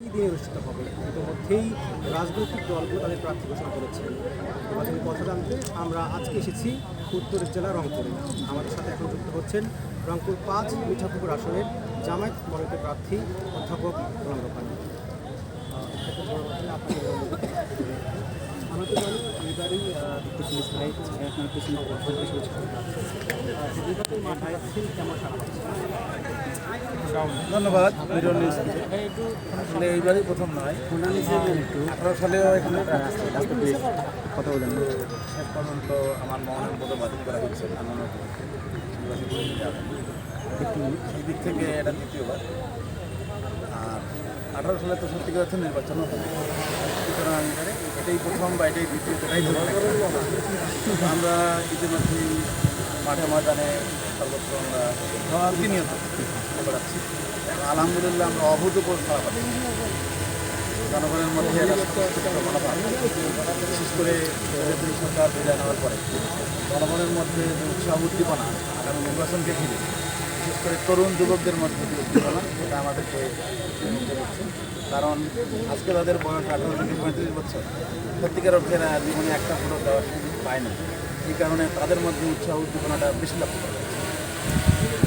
দিনে অনুষ্ঠিত হবে? ইতিমধ্যেই রাজনৈতিক দলগুলো তাদের প্রার্থী ঘোষণা করেছে। নির্বাচনের কথা জানতে আমরা আজকে এসেছি উত্তর জেলা রংপুরে। আমাদের সাথে এখন যুক্ত হচ্ছেন রংপুর পাঁচ মিঠাপুকুর আসনের জামায়াত মনোনীত প্রার্থী অধ্যাপক গোলাম ধন্যবাদ আসলে এইবারই প্রথম নয়। আঠারো সালেও এখানে কথা বলেন পর্যন্ত আমার মনের মতো বাতিল করা হচ্ছে। আমার দিক থেকে এটা দ্বিতীয়বার। আঠারো সালে তো সত্যি কথা নির্বাচনও হবে সুতরাং এটাই প্রথম বা এটাই দ্বিতীয়, এটাই। আমরা ইতিমধ্যেই মাঠে ময়দানে সর্বত্র আমরা প্রতিনিয়ত বেড়াচ্ছি আলহামদুলিল্লাহ আমরা অভূতপূর্ব ফলাফল। জনগণের মধ্যে বিশেষ করে বিজেপি সরকার বিদায় নেওয়ার পরে জনগণের মধ্যে উৎসাহ উদ্দীপনা আগামী নির্বাচনকে ঘিরে করে তরুণ যুবকদের মধ্যে সেটা আমাদেরকে কারণ আজকে তাদের বয়স আঠারো থেকে পঁয়ত্রিশ বছর সত্যিকার অর্থে এরা জীবনে একটা ভোট দেওয়ার সুযোগ পায় না। এই কারণে তাদের মধ্যে উৎসাহ উদ্দীপনাটা বেশি লক্ষ্য করা।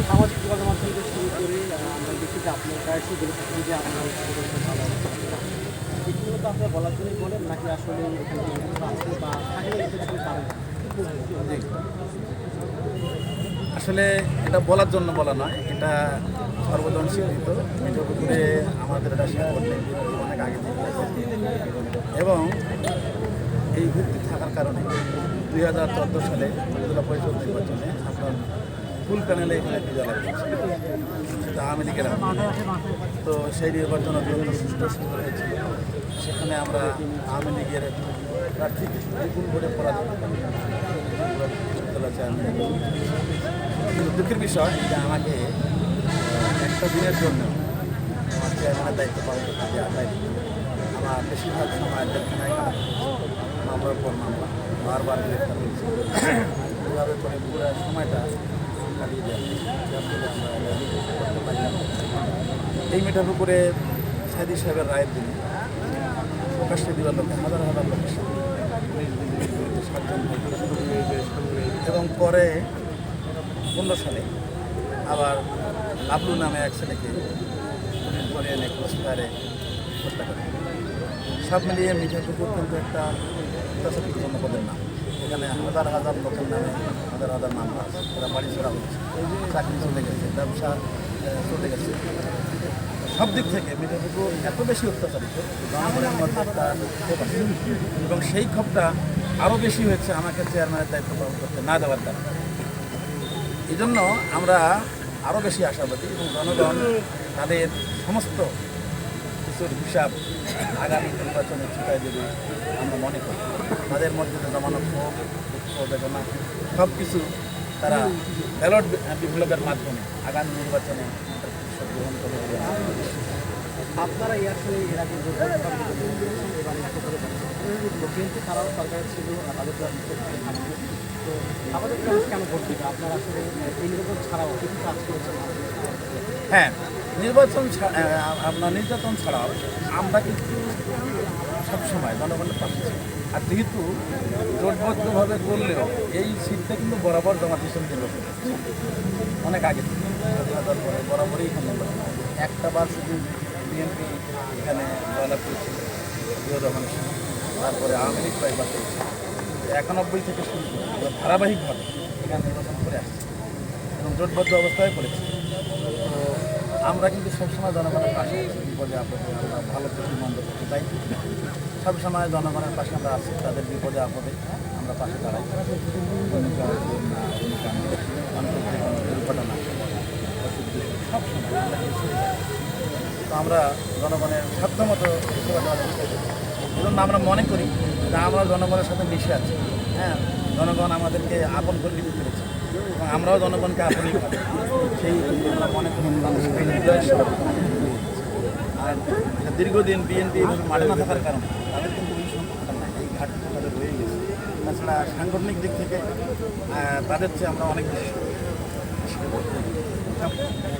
সামাজিক যোগাযোগ মাধ্যম থেকে শুরু করে আমরা দেখি যে আপনি প্রায়শই বলে থাকেন যে আপনার এগুলো তো আপনারা বলার জন্যই বলেন নাকি আসলে আছে বা থাকলে কারণ আসলে এটা বলার জন্য বলা নয়, এটা সর্বজন স্বীকৃত। মিঠুপুকুরে আমাদের এটা শিক্ষক অনেক আগে থেকে এবং এই ভিত্তি থাকার কারণে দুই হাজার চোদ্দ সালে উপজেলা পরিষদ নির্বাচনে আপনার ফুল প্যানেলে এখানে বিজয় সেটা আওয়ামী লীগের তো সেই নির্বাচন অত্যন্ত সুস্থ সুন্দর হয়েছে, সেখানে আমরা আওয়ামী লীগের প্রার্থীকে বিপুল ভোটে পরাজিত করি। কিন্তু দুঃখের বিষয় যে আমাকে একটা দিনের জন্য আমার চেয়ারম্যানের দায়িত্ব পালন করতে দেওয়া হয়নি আমার বেশিরভাগ সময় জেলখানায়। মামলার পর মামলা বারবার গ্রেফতার হয়েছে। এভাবে করে পুরো সময়টা কাটিয়ে দেওয়া করতে এই মেটার উপরে সাইদি সাহেবের রায়ের দিন। প্রকাশ্যে দেওয়ার লোকে হাজার হাজার লোকের সাথে। এবং পরে পনেরো সালে। আবার লাবলু নামে এক ছেলেকে ধরে এনে ক্রসফায়ারে হত্যা করে। সব মিলিয়ে মিঠাপুকুর কিন্তু একটা অত্যাচারিক জনপদের নাম। এখানে হাজার হাজার লোকের নামে হাজার হাজার মামলা আছে। তারা বাড়ি ছড়া হচ্ছে চাকরি চলে গেছে, ব্যবসা চলে গেছে। সব দিক থেকে মিঠাপুকুর এত বেশি অত্যাচারিত জনগণের মধ্যে আছে। এবং সেই ক্ষোভটা আরও বেশি হয়েছে আমাকে চেয়ারম্যানের দায়িত্ব পালন করতে না দেওয়ার কারণে। এই জন্য আমরা আরও বেশি আশাবাদী এবং জনগণ তাদের সমস্ত কিছুর হিসাব আগামী নির্বাচনে ছুটাই দেবে আমরা মনে করি তাদের মধ্যে জমানো ক্ষোভ বেদনা সব কিছু তারা ব্যালট বিপ্লবের মাধ্যমে আগামী নির্বাচনে গ্রহণ করবে। আপনারা এই আসলে এর আগে যে ভোটটা বিজয়ী হয়েছেন, এবার নিশ্চিত করে পাচ্ছেন। তো বিএনপি তারাও সরকারের ছিল তাদের আমাদের আসলে কাজ হ্যাঁ নির্বাচন আপনার নির্যাতন ছাড়াও আমরা কিন্তু সবসময় জনগণের পাশে। আর যেহেতু জোটবদ্ধভাবে করলেও এই সিটটা কিন্তু বরাবর জমাত হিসেবে হচ্ছে। অনেক আগে থেকে বরাবরই এখানে একটা বার শুধু বিএনপি এখানে জয়লাভ করেছিল। তারপরে আওয়ামী লীগ কয়েকবার করেছে একানব্বই থেকে শুরু করে ধারাবাহিকভাবে এখানে নির্বাচন করে আসছি এবং জোটবদ্ধ অবস্থায় করেছি তো আমরা কিন্তু সবসময় জনগণের পাশে আছি। বিপদে আপদে আমরা ভালো কিছু মন্দ করতে চাই। সবসময় জনগণের পাশে আমরা আছি, তাদের বিপদে, আপদে আমরা পাশে দাঁড়াই। দুর্ঘটনা সবসময় তো আমরা জনগণের সাধ্যমতো সেবা দেওয়ার চেষ্টা করি। এজন্য আমরা মনে করি যে আমরা জনগণের সাথে মিশে আছি। হ্যাঁ জনগণ আমাদেরকে আপন করে নিতে পেরেছে এবং আমরাও জনগণকে আপনই ভাবি সেই আমরা মনে করি আর দীর্ঘদিন বিএনপি মাঠে না থাকার কারণে তাদের কিন্তু এই সংখ্যাটা নাই। এই ঘাটতি তাদের রয়ে গেছে। তাছাড়া সাংগঠনিক দিক থেকে তাদের চেয়ে আমরা অনেক বেশি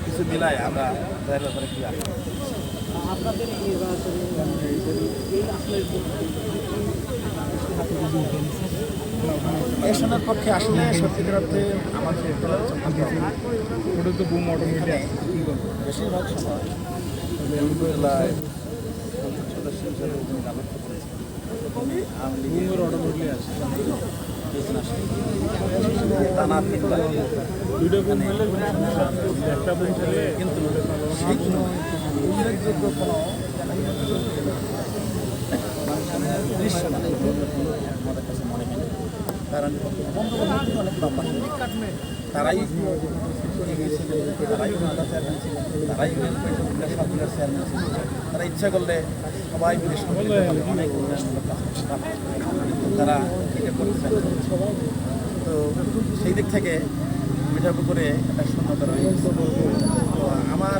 কিছু মিলায় আমরা ব্যাপারে আপনাদের এই নির্বাচনে এই আসনের এশনের পক্ষে আসলে সত্যিকার অর্থে আমাদের ওটা তো বুম অটোমেটিক বেশিরভাগ সময় আওয়ামী লীগের টানা বুম হলে কিন্তু সেই উল্লেখযোগ্য মনে হয়। কারণ বন্ধুবান্ধব অনেক লম্বা তারাই তারাই ওনারা চেয়ারম্যান ছিলেন, তারাই সরকারের চেয়ারম্যান তারা ইচ্ছা করলে সবাই মিলে অনেক তারা এটা তো সেই দিক থেকে মিঠাপুকুরে একটা শূন্যতা রয়ে গেছে। আমার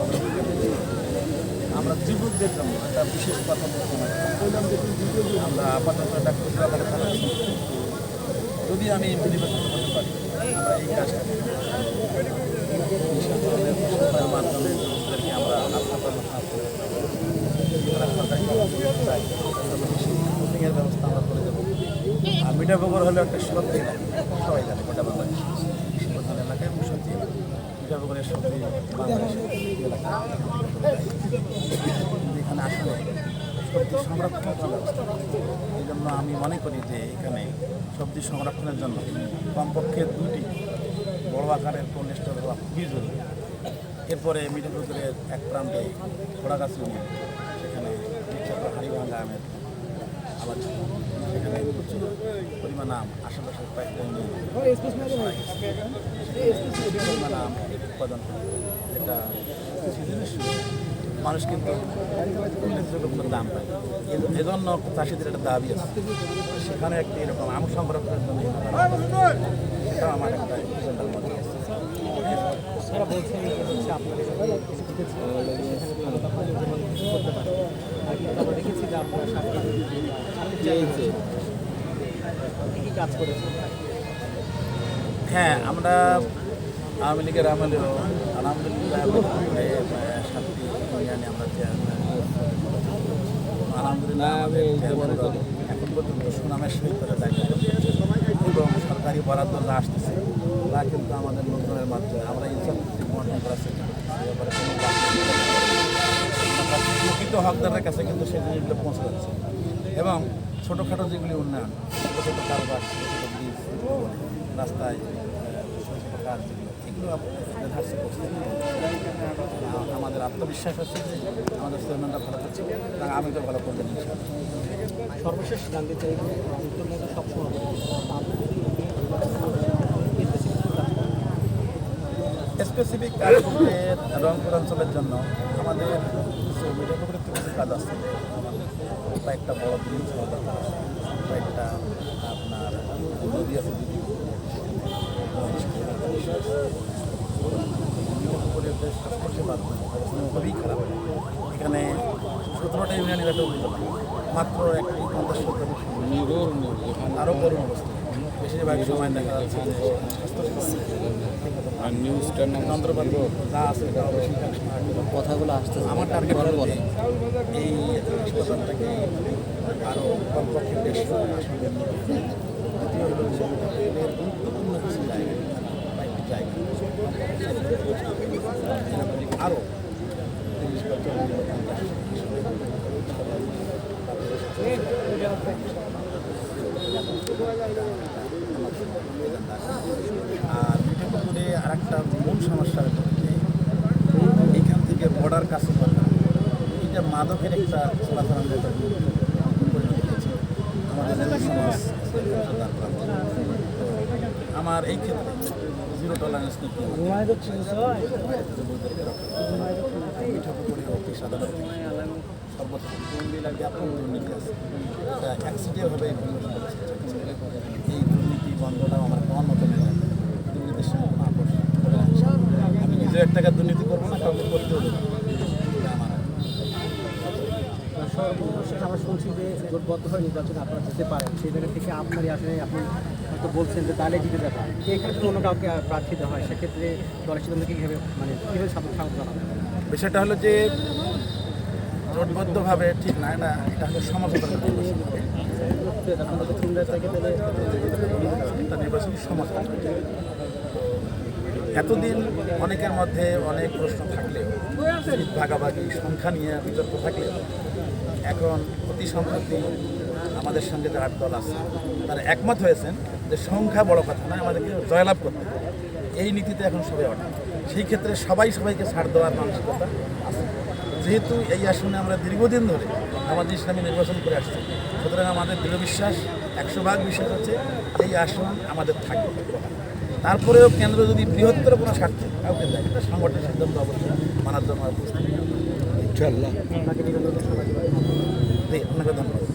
যুবকদের জন্য একটা বিশেষ কথা বলতে হয়। আমরা আপাতত একটা খুচরা বলে চালাচ্ছি যদি আমি নির্বাচন করতে পারি আমরা এই কাজটা মাধ্যমে আমরা আপনাদের যারা সরকারি কাজ করতে চায়, তাদের বেশি কোচিংয়ের ব্যবস্থা আমরা করে দেবো। আর মিঠাপুকুর হলো একটা সত্যি সবাই জানে গোটা বাংলাদেশ প্রধান এলাকা এবং সত্যি এলাকা মিঠাপুকুরের সত্যি বাংলাদেশের এলাকা। আসলে সবজি সংরক্ষণ এই জন্য আমি মনে করি যে এখানে সবজি সংরক্ষণের জন্য কমপক্ষে দুটি বড় আকারের কোল্ড স্টোর হওয়া খুবই জরুরি। এরপরে মিঠাপুকুরের এক প্রান্তে ঘোড়াগাছ ইউনিয়ন সেখানে হাড়িভাঙ্গা আমের আবার সেখানে প্রচুর পরিমাণ আম আশেপাশের কয়েকটা পরিমাণ আম উৎপাদন যেটা সিজনের শুরু মানুষ কিন্তু দাম পায় এজন্য চাষিদের একটা দাবি আছে। সেখানে একটি এরকম আম সংরক্ষণের জন্য আমার একটা হ্যাঁ আমরা আওয়ামী লীগের আমলেও আলহামদুলিল্লাহ সাতটি আমরা আলহামদুলিল্লাহ এখন করে এবং সরকারি বরাদ্দ যা আসতেছে, তা কিন্তু আমাদের লোকজনের মাধ্যমে আমরা ইনসাফ বন্টন প্রকৃত হকদারের কাছে কিন্তু সেই জিনিসগুলো পৌঁছে যাচ্ছে। এবং ছোটোখাটো যেগুলি উন্নয়ন, ছোটো ছোটো কারবার, ছোটো ছোটো রাস্তায় ছোটো ছোটো কাজ আমাদের আত্মবিশ্বাস আছে যে আমাদের চেয়ারম্যানরা ভালো করছে এবং আমি তো ভালো করবেন সর্বশেষ জানতে চাই উত্তরবঙ্গ সবসময় স্পেসিফিক কাজ বলতে রংপুর অঞ্চলের জন্য আমাদের কিছু কিছু কাজ আছে। কয়েকটা বড় ব্রিজ কয়েকটা আপনার নদী আছে দুটি মিঠাপুকুরের যে অবস্থা খুবই খারাপ। এখানে সতেরোটা ইউনিয়নের একটা উপজেলা মাত্র একটি পঞ্চাশ সত্তর আরও করুণ অবস্থা। বেশিরভাগ সময় দেখা যাচ্ছে যে যন্ত্রপাতি যা আছে কথাগুলো আসতে আমার টার্গেট হলো যে এই হাসপাতালটাকে আরও কমপক্ষে বেশি দ্বিতীয় হলো গুরুত্বপূর্ণ কিছু জায়গা জায়গা আরও আর মিঠাপুকুরে আর একটা মূল সমস্যা হলো যে এখান থেকে বর্ডার কাছে এটা মাদকের একটা চলাচলের মতো আমাদের সমাজ আমার এই ক্ষেত্রে জিরো টলারেন্স নীতি একসিটিভাবে এই দুর্নীতি বন্ধটাও আমার পাওয়ার মতো দুর্নীতির সঙ্গে কোনো নেই। আমি নিজেও এক টাকা দুর্নীতি করব না কাউকে করতেও দেবো সর্বশেষ আমরা শুনছি যে জোটবদ্ধ হয়ে নির্বাচনে আপনারা যেতে পারেন। সেই জায়গা থেকে আপনারই আসলে আপনি হয়তো বলছেন যে তাহলে জিতে যাবে। এক্ষেত্রে ক্ষেত্রে অন্য কাউকে প্রার্থী দেওয়া হয় সেক্ষেত্রে দলের সিদ্ধান্তকে কীভাবে মানে কীভাবে সাপোর্ট সাপোর্ট করা হবে? বিষয়টা হলো যে জোটবদ্ধভাবে ঠিক না এটা এটা হলো সমঝোতার নির্বাচন সমঝোতা। এতদিন অনেকের মধ্যে অনেক প্রশ্ন থাকলেও ভাগাভাগি, সংখ্যা নিয়ে বিতর্ক থাকলেও, এখন অতি সম্প্রতি আমাদের সঙ্গে যে আট দল আছে, তারা একমত হয়েছেন যে সংখ্যা বড় কথা নয়, আমাদেরকে জয়লাভ করতে। এই নীতিতে এখন সবাই অটে সেই ক্ষেত্রে সবাই সবাইকে ছাড় দেওয়ার মানসিকতা আছে। যেহেতু এই আসনে আমরা দীর্ঘদিন ধরে আমাদের ইসলামী নির্বাচন করে আসছি, সুতরাং আমাদের দৃঢ় বিশ্বাস, একশো ভাগ বিশ্বাস হচ্ছে এই আসন আমাদের থাকবে। তারপরেও কেন্দ্র যদি বৃহত্তর কোনো স্বার্থে কাউকে দেয় এটা সংগঠনের সিদ্ধান্ত অবশ্যই মানার জন্য আপনাকে ধন্যবাদ।